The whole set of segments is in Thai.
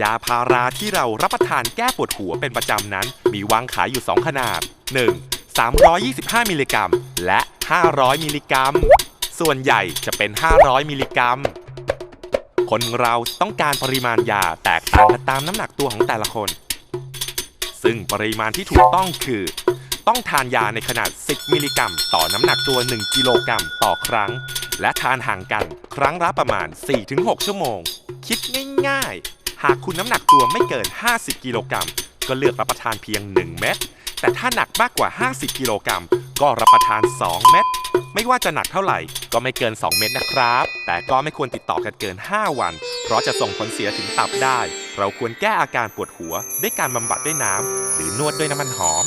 ยาพาราที่เรารับประทานแก้ปวดหัวเป็นประจำนั้น มีวางขายอยู่ 2 ขนาด 1. 325 มิลลิกรัม และ 500 มิลลิกรัม ส่วนใหญ่จะเป็น 500 มิลลิกรัม คนเราต้องการปริมาณยาแตกต่างกันตามน้ำหนักตัวของแต่ละคน ซึ่งปริมาณที่ถูกต้องคือ ต้องทานยาในขนาด 10 มิลลิกรัม ต่อน้ำหนักตัว 1 กิโลกรัมต่อครั้ง และทานห่างกันครั้งละประมาณ 4-6 ชั่วโมง คิดง่ายๆ หากคุณน้ำหนักตัวไม่เกิน 50 กิโลกรัมก็เลือกรับประทานเพียง 1 เม็ด แต่ถ้าหนักมากกว่า 50 กิโลกรัมก็รับประทาน 2 เม็ด ไม่ว่าจะหนักเท่าไหร่ก็ไม่เกิน 2 เม็ดนะครับ แต่ก็ไม่ควรติดต่อกันเกิน 5 วัน เพราะจะส่งผลเสียถึงตับได้ เราควรแก้อาการปวดหัว ด้วยการบำบัดด้วยน้ำหรือนวดด้วยน้ำมันหอม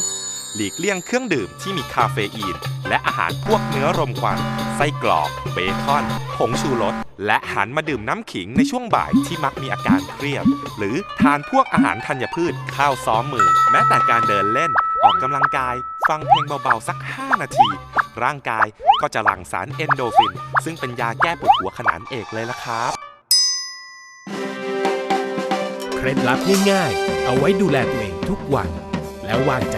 หลีกเลี่ยงเครื่องดื่มที่มีคาเฟอีน และอาหารพวกเนื้อรมควัน ไส้กรอกเบคอน ผงชูรส และหันมาดื่มน้ำขิงในช่วงบ่ายที่มักมีอาการเครียด หรือทานพวกอาหารธัญพืช ข้าวซ้อมมือ แม้แต่การเดินเล่น ออกกำลังกาย ฟังเพลงเบาๆ สัก 5 นาที ร่างกายก็จะหลั่งสารเอนโดฟิน ซึ่งเป็นยาแก้ปวดหัวขนานเอกเลยละครับเคล็ดลับง่ายๆ เอาไว้ดูแลตัวเองทุกวัน แล้ววางใจ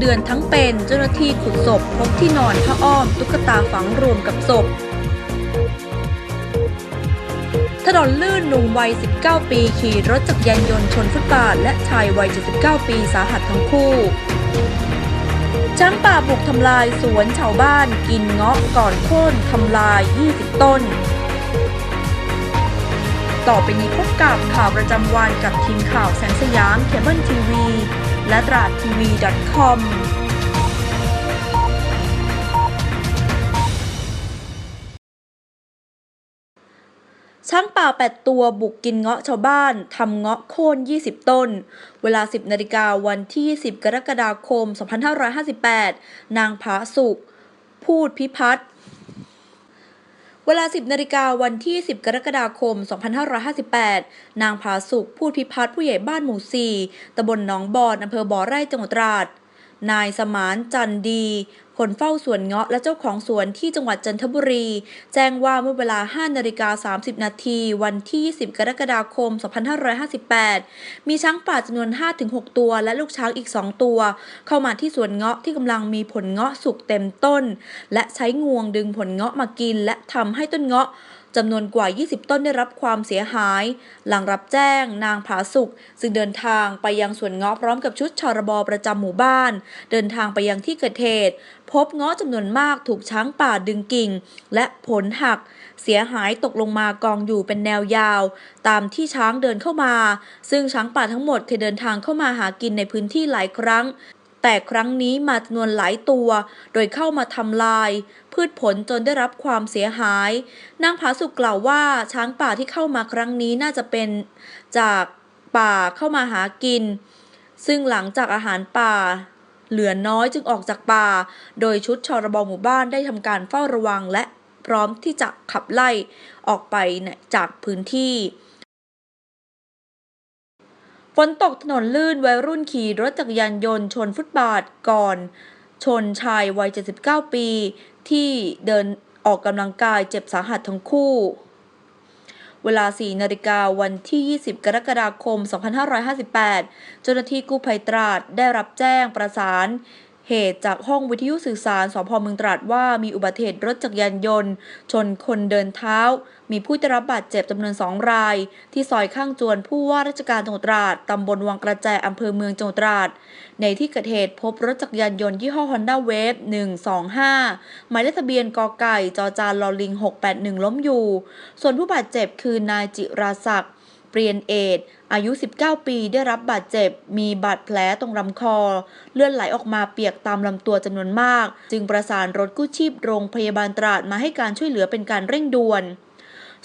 เดือนทั้งเป็นเจ้าหน้าที่ขุดศพพบที่นอนผ้าอ้อมตุ๊กตาฝังรวมกับศพ ถนนลื่นหนุ่มวัย 19 ปี ขี่รถจักรยานยนต์ชนฟุตบาท และชายวัย 79 ปีสาหัสทั้งคู่ช้างป่าบุกทำลายสวนชาวบ้านกินเงาะก่อนโค่นทำลาย 20 ต้น ต่อไปนี้พบกับข่าวประจำวันกับทีมข่าวแสงสยามเคเบิลทีวี และตราดทีวี .com ช้างป่า 8 ตัวบุกกินเงาะชาวบ้านทำเงาะโค่น 20 ต้น เวลา 10 นาฬิกาวันที่ 20 กรกฎาคม 2558 นางผาสุก พูดพิพัฒน์ เวลา 10นาฬิกาวันที่ 10 กรกฎาคม 2558 นางผาสุกพูดพิพัฒน์ผู้ใหญ่บ้านหมู่ 4ตำบลหนองบอนอำเภอบ่อไร่จังหวัดตราด นายสมานจันดี คนเฝ้าสวนเงาะและเจ้าของสวนที่จังหวัดจันทบุรี แจ้งว่าเมื่อเวลา 5 นาฬิกา 30 นาที วันที่ 20 กรกฎาคม 2558 มีช้างป่าจำนวน 5-6 ตัว และลูกช้างอีก 2 ตัว เข้ามาที่สวนเงาะที่กำลังมีผลเงาะสุกเต็มต้น และใช้งวงดึงผลเงาะมากิน และทำให้ต้นเงาะ จำนวนกว่า 20 ต้นได้รับความเสียหาย หลังรับแจ้ง นางผาสุกซึ่งเดินทางไปยังสวนเงาะพร้อมกับชุดชรบประจำหมู่บ้าน เดินทางไปยังที่เกิดเหตุพบเงาะจำนวนมากถูกช้างป่าดึงกิ่ง และผลหัก เสียหายตกลงมากองอยู่เป็นแนวยาว ตามที่ช้างเดินเข้ามา ซึ่งช้างป่าทั้งหมดเคยเดินทางเข้ามาหากินในพื้นที่หลายครั้ง แต่ครั้งนี้มาจำนวนหลายตัว โดยเข้ามาทำลาย พืชผลจนได้รับความเสียหาย นางผาสุกกล่าวว่าช้างป่าที่เข้ามาครั้งนี้น่าจะเป็นจากป่าเข้ามาหากิน ซึ่งหลังจากอาหารป่า เหลือน้อยจึงออกจากป่า โดยชุดชรบหมู่บ้านได้ทำการเฝ้าระวังและพร้อมที่จะขับไล่ออกไปจากพื้นที่ ฝนตกถนนลื่นวัยรุ่นขี่รถจักรยานยนต์ชนฟุตบาทก่อน ชนชายวัย 79 ปี ที่เดินออกกำลังกายเจ็บสาหัสทั้งคู่ เวลา 4 นาฬิกาวันที่ 20 กรกฎาคม 2558 เจ้าหน้าที่กู้ภัยตราดได้รับแจ้งประสาน เหตุจากห้องวิทยุสื่อสารสพเมืองตราดว่ามีอุบัติเหตุรถจักรยานยนต์ ชนคนเดินเท้า มีผู้ได้รับบาดเจ็บจำนวนสองราย ที่ซอยข้างจวนผู้ว่าราชการจังหวัดตราดตำบลวังกระแจอำเภอเมืองจังหวัดตราด ในที่เกิดเหตุพบรถจักรยานยนต์ยี่ห้อ Honda Wave 125 หมายเลขทะเบียนกอไก่จอจานลอลิง 681 ล้มอยู่ ส่วนผู้บาดเจ็บคือนายจิราศักดิ์ เปรียนเอดอายุ 19 ปีได้รับบาดเจ็บ มีบาดแผลตรงลำคอ เลือดไหลออกมาเปียกตามลำตัวจำนวนมาก จึงประสานรถกู้ชีพโรงพยาบาลตราดมาให้การช่วยเหลือเป็นการเร่งด่วน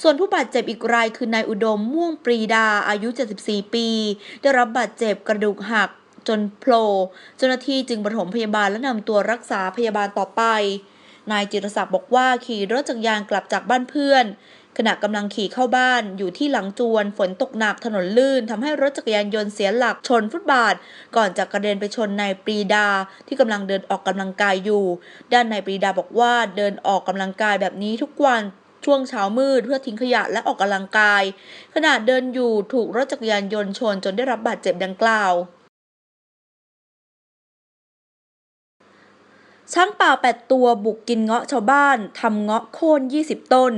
ส่วนผู้บาดเจ็บอีกรายคือนายอุดมม่วงปรีดาอายุ 74 ปี ได้รับบาดเจ็บกระดูกหัก จนโผล่เจ้าหน้าที่จึงปฐมพยาบาลและนำตัวรักษาพยาบาลต่อไป นายจิรศักดิ์บอกว่าขี่รถจักรยานกลับจากบ้านเพื่อน ขณะกำลังขี่เข้าบ้านอยู่ที่หลังจวน ฝนตกหนักถนนลื่นทำให้รถจักรยานยนต์เสียหลักชนฟุตบาท ก่อนจะกระเด็นไปชนนายปรีดา ที่กำลังเดินออกกำลังกายอยู่ ด้านนายปรีดาบอกว่าเดินออกกำลังกายแบบนี้ทุกวันช่วงเช้ามืดเพื่อทิ้งขยะและออกกำลังกาย ขณะเดินอยู่ถูกรถจักรยานยนต์ชนจนได้รับบาดเจ็บดังกล่าว ช้างป่า 8 ตัวบุกกินเงาะชาวบ้านทำเงาะโค่น 20 ต้น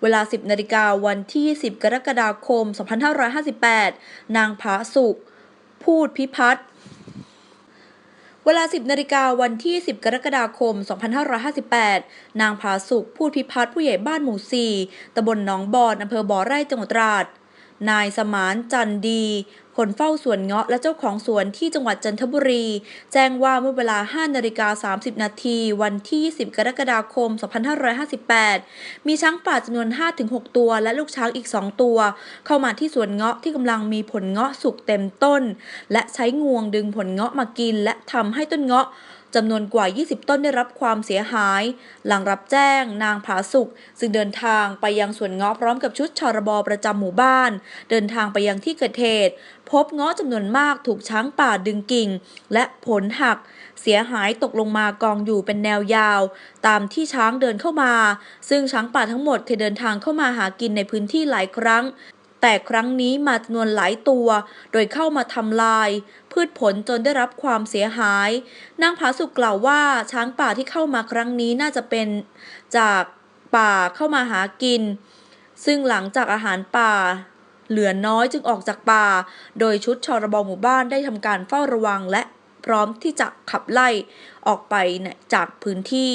เวลา 10 นาฬิกาวันที่10กรกฎาคม 2558 นางผาสุก พูดพิพัฒน์เวลา 10 นาฬิกาวันที่ 10 กรกฎาคม 2558 นางผาสุกพูดพิพัฒน์ผู้ใหญ่บ้านหมู่ 4ตำบลหนองบอนอำเภอบ่อไร่จังหวัดตราด นายสมานจันดี คนเฝ้าสวนเงาะและเจ้าของสวนที่จังหวัดจันทบุรี แจ้งว่าเมื่อเวลา 5นาฬิกา30 นาที วันที่ 20 กรกฎาคม 2558 มีช้างป่าจำนวน 5-6 ตัว และลูกช้างอีก 2 ตัว เข้ามาที่สวนเงาะที่กำลังมีผลเงาะสุกเต็มต้น และใช้งวงดึงผลเงาะมากินและทำให้ต้นเงาะ จำนวนกว่า 20 ต้นได้รับความเสียหาย หลังรับแจ้ง นางผาสุกซึ่งเดินทางไปยังสวนเงาะพร้อมกับชุดชรบประจำหมู่บ้าน เดินทางไปยังที่เกิดเหตุพบเงาะจำนวนมากถูกช้างป่าดึงกิ่ง และผลหัก เสียหายตกลงมากองอยู่เป็นแนวยาว ตามที่ช้างเดินเข้ามา ซึ่งช้างป่าทั้งหมดเคยเดินทางเข้ามาหากินในพื้นที่หลายครั้ง แต่ครั้งนี้มาจำนวนหลายตัว โดยเข้ามาทำลาย พืชผลจนได้รับความเสียหาย นางผาสุกกล่าวว่าช้างป่าที่เข้ามาครั้งนี้น่าจะเป็นจากป่าเข้ามาหากิน ซึ่งหลังจากอาหารป่า เหลือน้อยจึงออกจากป่า โดยชุดชรบหมู่บ้านได้ทำการเฝ้าระวังและพร้อมที่จะขับไล่ออกไปจากพื้นที่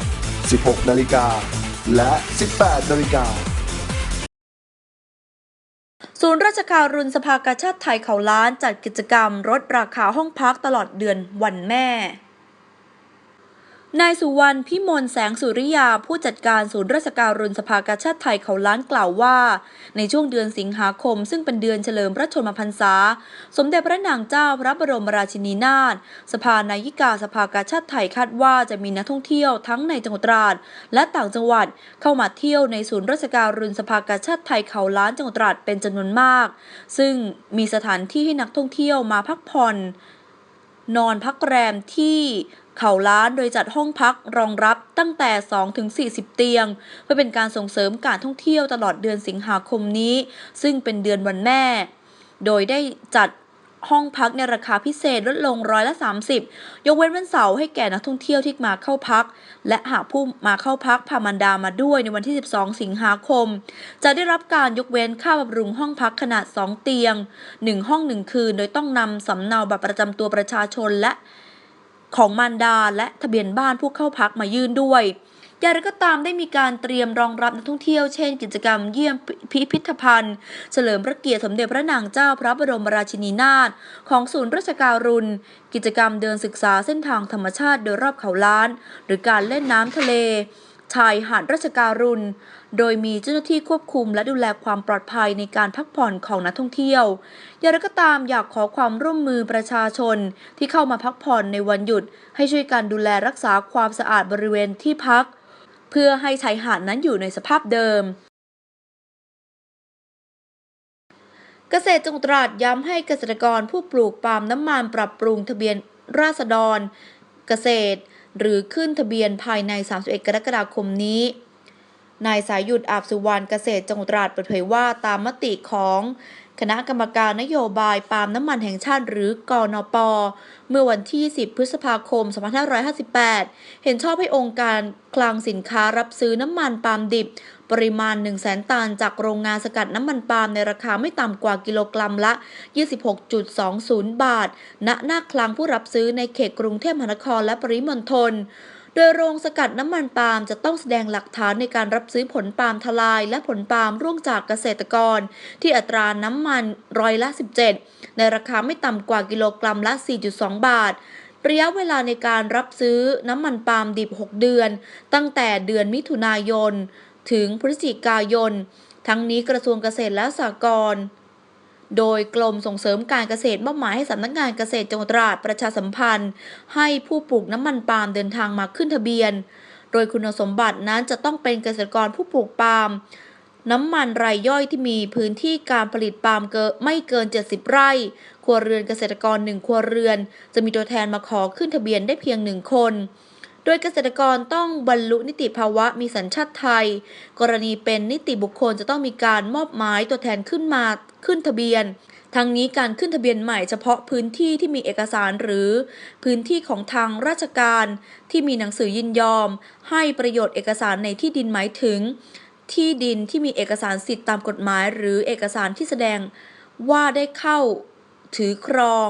16 นาฬิกา และ 18 นาฬิกาศูนย์ราชการรุนสภากาชาติไทยเขาล้านจัดกิจกรรมลดราคาห้องพักตลอดเดือนวันแม่ นายสุวรรณพิมลแสงสุริยาผู้จัดการศูนย์ราชการรุนสภากาชาติไทยเขาล้านกล่าวว่า ในช่วงเดือนสิงหาคม ซึ่งเป็นเดือนเฉลิมพระชนมพรรษา สมเด็จพระนางเจ้าพระบรมราชินีนาถสภานายิกาสภากาชาติไทยคาดว่าจะมีนักท่องเที่ยวทั้งในจังหวัดตราดและต่างจังหวัดเข้ามาเที่ยวในศูนย์ราชการรุนสภากาชาติไทยเขาล้านจังหวัดตราดเป็นจำนวนมาก ซึ่งมีสถานที่ให้นักท่องเที่ยวมาพักผ่อน นอนพักแรมที่เขาล้านโดยจัดห้องพักรองรับตั้งแต่2ถึง40 เตียง เพื่อเป็นการส่งเสริมการท่องเที่ยวตลอดเดือนสิงหาคมนี้ ซึ่งเป็นเดือนวันแม่ โดยได้จัด ห้องพักในราคาพิเศษลดลงร้อยละ 30 ยกเว้นวันเสาร์ให้แก่นักท่องเที่ยวที่มาเข้าพัก และหากผู้มาเข้าพักพามันดามาด้วยในวันที่ 12 สิงหาคม จะได้รับการยกเว้นค่าบำรุงห้องพักขนาด 2 เตียง 1 ห้อง 1 คืน โดยต้องนำสำเนาบัตรประจำตัวประชาชนและของมารดาและทะเบียนบ้านผู้เข้าพักมายื่นด้วย อย่างไรก็ตามได้มีการเตรียมรองรับนักท่องเที่ยวเช่นกิจกรรมเยี่ยมพิพิธภัณฑ์ เฉลิมพระเกียรติสมเด็จพระนางเจ้าพระบรมราชินีนาถของศูนย์ราชการุณ กิจกรรมเดินศึกษาเส้นทางธรรมชาติโดยรอบเขาล้าน หรือการเล่นน้ำทะเลชายหาดราชการุณ โดยมีเจ้าหน้าที่ควบคุมและดูแลความปลอดภัยในการพักผ่อนของนักท่องเที่ยว อย่างไรก็ตามอยากขอความร่วมมือประชาชนที่เข้ามาพักผ่อนในวันหยุด ให้ช่วยกันดูแลรักษาความสะอาดบริเวณที่พัก เพื่อให้ชายหาดนั้นอยู่ในสภาพเดิม เกษตรจังหวัดตราดย้ำให้เกษตรกรผู้ปลูกปาล์มน้ำมันปรับปรุงทะเบียนราษฎร เกษตร หรือขึ้นทะเบียนภายใน 31 กรกฎาคมนี้ นายสายหยุดอาบสุวรรณเกษตรจังหวัดตราดเปิดเผยว่าตามมติของคณะกรรมการนโยบายปาล์มน้ำมันแห่งชาติหรือกอนปเมื่อวันที่ 10 พฤษภาคม 2558 เห็นชอบให้องค์การคลังสินค้ารับซื้อน้ำมันปาล์มดิบ ปริมาณ 1 0 0 0 0แสนตันจากโรงงานสกัดน้ำมันปาล์มในราคาไม่ต่ำกว่ากิโลกรัมละ 26.20 บาท ณ หน้าคลังผู้รับซื้อในเขตกรุงเทพมหานครและปริมณฑล โดยโรงสกัดน้ำมันปาล์มจะต้องแสดงหลักฐานในการรับซื้อผลปาล์มทลายและผลปาล์มร่วงจากเกษตรกร ที่อัตราน้ำมันร้อยละ 17 ในราคาไม่ต่ำกว่ากิโลกรัมละ 4.2 บาท ระยะเวลาในการรับซื้อน้ำมันปาล์มดิบ 6 เดือน ตั้งแต่เดือนมิถุนายน ถึงพฤศจิกายน ทั้งนี้กระทรวงเกษตรและสหกรณ์ โดยกรมส่งเสริมการเกษตรมอบหมายให้สำนักงานเกษตรจังหวัดตราดประชาสัมพันธ์ ให้ผู้ปลูกน้ำมันปาล์มเดินทางมาขึ้นทะเบียน โดยคุณสมบัตินั้นจะต้องเป็นเกษตรกรผู้ปลูกปาล์มน้ำมันรายย่อยที่มีพื้นที่การผลิตปาล์มเกินไม่เกิน 70 ไร่ ครัวเรือนเกษตรกร 1 ครัวเรือน จะมีตัวแทนมาขอขึ้นทะเบียนได้เพียงหนึ่งคน โดยเกษตรกรต้องบรรลุนิติภาวะมีสัญชาติไทย กรณีเป็นนิติบุคคลจะต้องมีการมอบหมายตัวแทนขึ้นมาขึ้นทะเบียน ทั้งนี้การขึ้นทะเบียนใหม่เฉพาะพื้นที่ที่มีเอกสารหรือ พื้นที่ของทางราชการที่มีหนังสือยินยอม ให้ประโยชน์เอกสารในที่ดินหมายถึง ที่ดินที่มีเอกสารสิทธิ์ตามกฎหมาย หรือเอกสารที่แสดงว่าได้เข้าถือครอง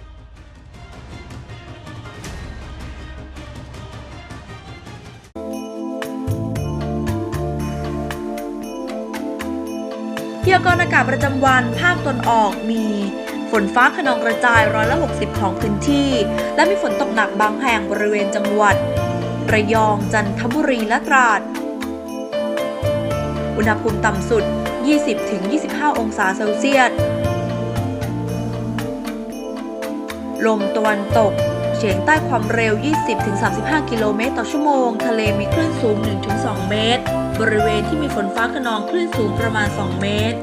ยากรณ์อากาศประจำวันภาคตนออกมีฝนฟ้าขนองกระจายร้อยละ 60 ของพื้นที่ และมีฝนตกหนักบางแห่งบริเวณจังหวัด ระยองจันทบุรีและตราด อุณหภูมิต่ำสุด 20-25 องศาเซลเซียส ลมตะวันตกเฉียงใต้ความเร็ว 20-35 กิโลเมตรต่อชั่วโมง ทะเลมีคลื่นสูง 1-2 เมตร บริเวณที่มีฝนฟ้าขนองคลื่นสูงประมาณ 2 เมตร